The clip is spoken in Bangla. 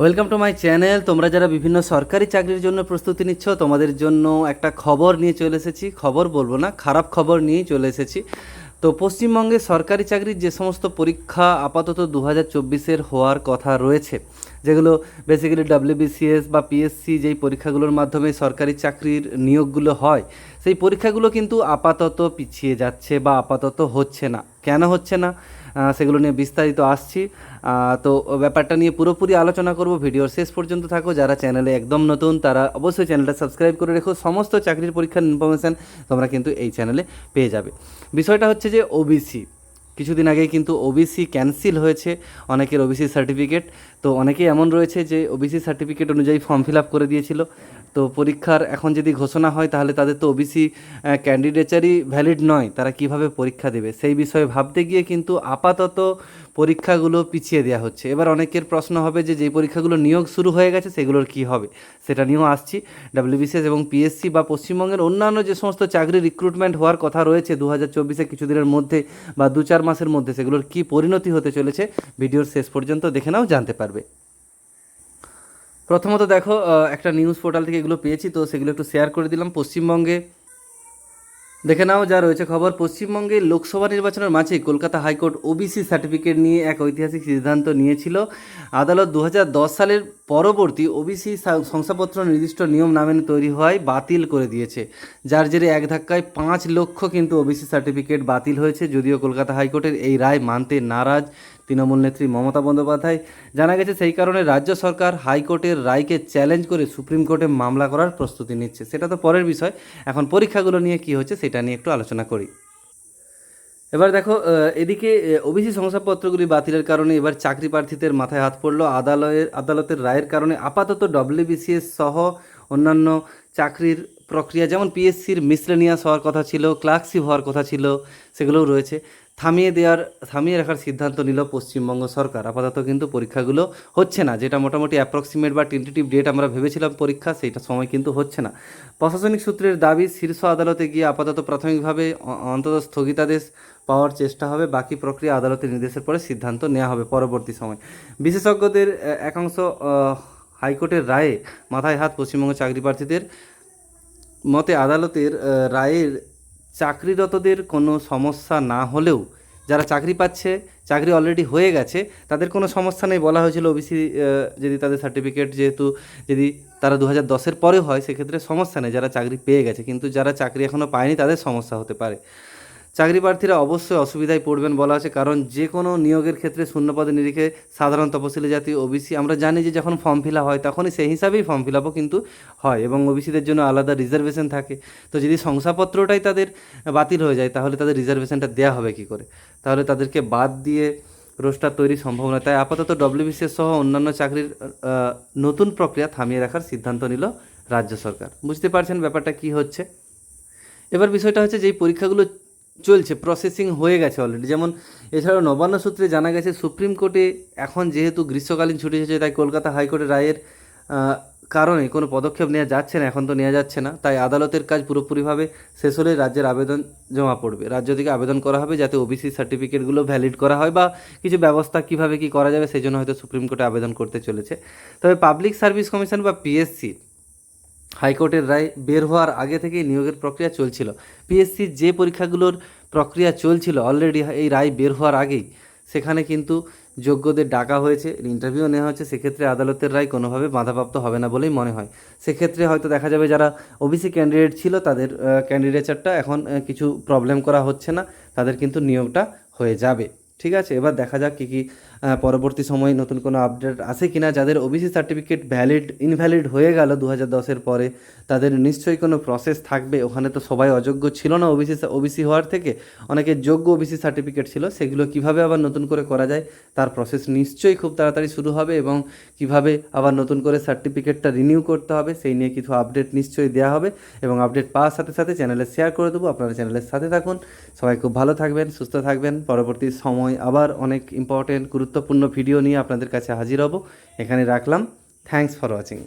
ওয়েলকাম টু মাই চ্যানেল তোমরা যারা বিভিন্ন সরকারি চাকরির জন্য প্রস্তুতি নিচ্ছ, তোমাদের জন্য একটা খবর নিয়ে চলে এসেছি। খবর বলব না, খারাপ খবর নিয়েই চলে এসেছি। তো পশ্চিমবঙ্গে সরকারি চাকরির যে সমস্ত পরীক্ষা আপাতত দু হাজার চব্বিশের হওয়ার কথা রয়েছে, যেগুলো বেসিক্যালি ডাব্লিউবিসিএস বা পিএসসি যেই পরীক্ষাগুলোর মাধ্যমে সরকারি চাকরির নিয়োগগুলো হয়, সেই পরীক্ষাগুলো কিন্তু আপাতত পিছিয়ে যাচ্ছে বা আপাতত হচ্ছে না। কেন হচ্ছে না? সেগুলো নিয়ে বিস্তারিত আসছি। তো ব্যাপারটা নিয়ে পুরোপুরি আলোচনা করব। ভিডিওর শেষ পর্যন্ত থাকো। যারা চ্যানেলে একদম নতুন, তারা অবশ্যই চ্যানেলটা সাবস্ক্রাইব করে রেখো। সমস্ত চাকরির পরীক্ষার ইনফরমেশান তোমরা কিন্তু এই চ্যানেলে পেয়ে যাবে। বিষয়টা হচ্ছে যে ওবিসি কিছুদিন আগেই কিন্তু ওবিসি ক্যান্সেল হয়েছে অনেকের ওবিসি সার্টিফিকেট তো অনেকেই এমন রয়েছে যে ওবিসি সার্টিফিকেট অনুযায়ী ফর্ম ফিল আপ করে দিয়েছিল। তো পরীক্ষার এখন যদি ঘোষণা হয়, তাহলে তাদের তো ওবিসি ক্যান্ডিডেচারই ভ্যালিড নয়। তারা কীভাবে পরীক্ষা দেবে? সেই বিষয়ে ভাবতে গিয়ে কিন্তু আপাতত পরীক্ষাগুলো পিছিয়ে দেওয়া হচ্ছে। এবার অনেকের প্রশ্ন হবে যে যেই পরীক্ষাগুলো নিয়োগ শুরু হয়ে গেছে, সেগুলোর কি হবে? সেটা নিয়েও আসছি। ডাব্লিউবিসিএস এবং পিএসসি বা পশ্চিমবঙ্গের অন্যান্য যে সমস্ত চাকরি রিক্রুটমেন্ট হওয়ার কথা রয়েছে দু হাজার চব্বিশে কিছুদিনের মধ্যে বা দু চার মাসের মধ্যে, সেগুলোর কি পরিণতি হতে চলেছে, ভিডিওর শেষ পর্যন্ত দেখে নাও, জানতে পারবে। প্রথমত দেখো একটা নিউজ পোর্টাল থেকে এগুলো পেয়েছি, তো সেগুলো একটু শেয়ার করে দিলাম। পশ্চিমবঙ্গে দেখে নাও যা রয়েছে খবর। পশ্চিমবঙ্গে লোকসভা নির্বাচনের মাঝে কলকাতা হাইকোর্ট ওবিসি সার্টিফিকেট নিয়ে এক ঐতিহাসিক সিদ্ধান্ত নিয়েছিল। আদালত দু হাজার দশ সালের পরবর্তী ওবিসি শংসাপত্র নির্দিষ্ট নিয়ম না মেনে তৈরি হওয়ায় বাতিল করে দিয়েছে। যার জেরে এক ধাক্কায় পাঁচ লক্ষ কিন্তু ওবিসি সার্টিফিকেট বাতিল হয়েছে, যদিও কলকাতা হাইকোর্টের এই রায় মানতে নারাজ। তৃণমূল নেত্রী মমতা বন্দ্যোপাধ্যায় জানা গেছে সেই কারণে রাজ্য সরকার হাইকোর্টের রায়কে চ্যালেঞ্জ করে সুপ্রিম কোর্টে মামলা করার প্রস্তুতি নিচ্ছে। সেটা তো পরের বিষয়। এখন পরীক্ষাগুলো নিয়ে কি হচ্ছে সেটা নিয়ে একটু আলোচনা করি। এবার দেখো এদিকে ওবিসি শংসাপত্রগুলি বাতিলের কারণে এবার চাকরি প্রার্থীদের মাথায় হাত পড়ল। আদালতের আদালতের রায়ের কারণে আপাতত ডব্লিউবিসিএস সহ অন্যান্য চাকরির প্রক্রিয়া যেমন পিএসসির মিসলেনিয়াস হওয়ার কথা ছিল, ক্লার্কশিপ হওয়ার কথা ছিল, সেগুলোও রয়েছে। থামিয়ে দেওয়ার, থামিয়ে রাখার সিদ্ধান্ত নিল পশ্চিমবঙ্গ সরকার। আপাতত কিন্তু পরীক্ষাগুলো হচ্ছে না। যেটা মোটামুটি অ্যাপ্রক্সিমেট বা টেন্টেটিভ ডেট আমরা ভেবেছিলাম পরীক্ষা, সেইটা সময় কিন্তু হচ্ছে না। প্রশাসনিক সূত্রের দাবি, শীর্ষ আদালতে গিয়ে আপাতত প্রাথমিকভাবে অন্তত স্থগিতাদেশ পাওয়ার চেষ্টা হবে। বাকি প্রক্রিয়া আদালতের নির্দেশের পরে সিদ্ধান্ত নেওয়া হবে পরবর্তী সময়। বিশেষজ্ঞদের একাংশ হাইকোর্টের রায়ে মাথায় হাত পশ্চিমবঙ্গ চাকরি প্রার্থীদের মতে আদালতের রায়ের চাকরিরতদের কোনো সমস্যা না হলেও যারা চাকরি পাচ্ছে, চাকরি অলরেডি হয়ে গেছে, তাদের কোনো সমস্যা নেই বলা হয়েছিল ওবিসি যদি তাদের সার্টিফিকেট যেহেতু যদি তারা দু হাজার দশের পরে হয়, সেক্ষেত্রে সমস্যা নেই, যারা চাকরি পেয়ে গেছে, কিন্তু যারা চাকরি এখনও পায়নি, তাদের সমস্যা হতে পারে। চাকরি প্রার্থীরা অবশ্যই অসুবিধায় পড়বেন বলা আছে, কারণ যে কোনো নিয়োগের ক্ষেত্রে শূন্যপদে নিরিখে সাধারণ তপশিলি জাতি, ওবিসি, আমরা জানি যে যখন ফর্ম ফিল হয় তখনই সেই হিসাবেই ফর্ম ফিল কিন্তু হয় এবং ওবিসিদের জন্য আলাদা রিজার্ভেশন থাকে। তো যদি শংসাপত্রটাই তাদের বাতিল হয়ে যায়, তাহলে তাদের রিজার্ভেশনটা দেওয়া হবে কি করে? তাহলে তাদেরকে বাদ দিয়ে রোস্টার তৈরি সম্ভব নয়। তাই আপাতত ডব্লিউবিসিএস সহ অন্যান্য চাকরির নতুন প্রক্রিয়া থামিয়ে রাখার সিদ্ধান্ত নিল রাজ্য সরকার। বুঝতে পারছেন ব্যাপারটা কি হচ্ছে? এবার বিষয়টা হচ্ছে যে পরীক্ষাগুলো চলছে প্রসেসিং হয়ে গেছে অলরেডি যেমন এছাড়াও নবান্ন সূত্রে জানা গেছে, সুপ্রিম কোর্টে এখন যেহেতু গ্রীষ্মকালীন ছুটি এসেছে, তাই কলকাতা হাইকোর্টের রায়ের কারণে কোনো পদক্ষেপ নেওয়া যাচ্ছে না, এখন তো নেওয়া যাচ্ছে না। তাই আদালতের কাজ পুরোপুরিভাবে শেষ হলে রাজ্যের আবেদন জমা পড়বে। রাজ্য থেকে আবেদন করা হবে যাতে ওবিসি সার্টিফিকেটগুলো ভ্যালিড করা হয় বা কিছু ব্যবস্থা কীভাবে কি করা যাবে, সেই জন্য হয়তো সুপ্রিম কোর্টে আবেদন করতে চলেছে। তবে পাবলিক সার্ভিস কমিশন বা পিএসসি হাইকোর্টের রায় বের হওয়ার আগে থেকেই নিয়োগের প্রক্রিয়া চলছিল। পিএসসির যে পরীক্ষাগুলোর প্রক্রিয়া চলছিল অলরেডি এই রায় বের হওয়ার আগেই। সেখানে কিন্তু যোগ্যদের ডাকা হয়েছে ইন্টারভিউ নেওয়া হয়েছে। সেক্ষেত্রে আদালতের রায় কোনোভাবে বাধাপ্রাপ্ত হবে না বলেই মনে হয়। সেক্ষেত্রে হয়তো দেখা যাবে যারা ওবিসি ক্যান্ডিডেট ছিল, তাদের ক্যান্ডিডেচারটা এখন কিছু প্রবলেম করা হচ্ছে না। তাদের কিন্তু নিয়োগটা হয়ে যাবে। ঠিক আছে? এবার দেখা যাক কী কী পরবর্তী সময়ে নতুন কোনো আপডেট আসে কিনা। যাদের ওবিসি সার্টিফিকেট ভ্যালিড ইনভ্যালিড হয়ে গেল দু হাজার দশের পরে, তাদের নিশ্চয়ই কোনো প্রসেস থাকবে। ওখানে তো সবাই অযোগ্য ছিল না ওবিসি ওবিসি হওয়ার থেকে। অনেকে যোগ্য ওবিসি সার্টিফিকেট ছিল। সেগুলো কীভাবে আবার নতুন করে করা যায়, তার প্রসেস নিশ্চয়ই খুব তাড়াতাড়ি শুরু হবে এবং কীভাবে আবার নতুন করে সার্টিফিকেটটা রিনিউ করতে হবে, সেই নিয়ে কিছু আপডেট নিশ্চয়ই দেওয়া হবে। এবং আপডেট পাওয়ার সাথে সাথে চ্যানেলে শেয়ার করে দেবো। আপনারা চ্যানেলের সাথে থাকুন। সবাই খুব ভালো থাকবেন, সুস্থ থাকবেন। পরবর্তী সময় আবার অনেক ইম্পর্টেন্ট গুরুত্বপূর্ণ ভিডিও নিয়ে আপনাদের কাছে হাজির হব। এখানে রাখলাম। Thanks for watching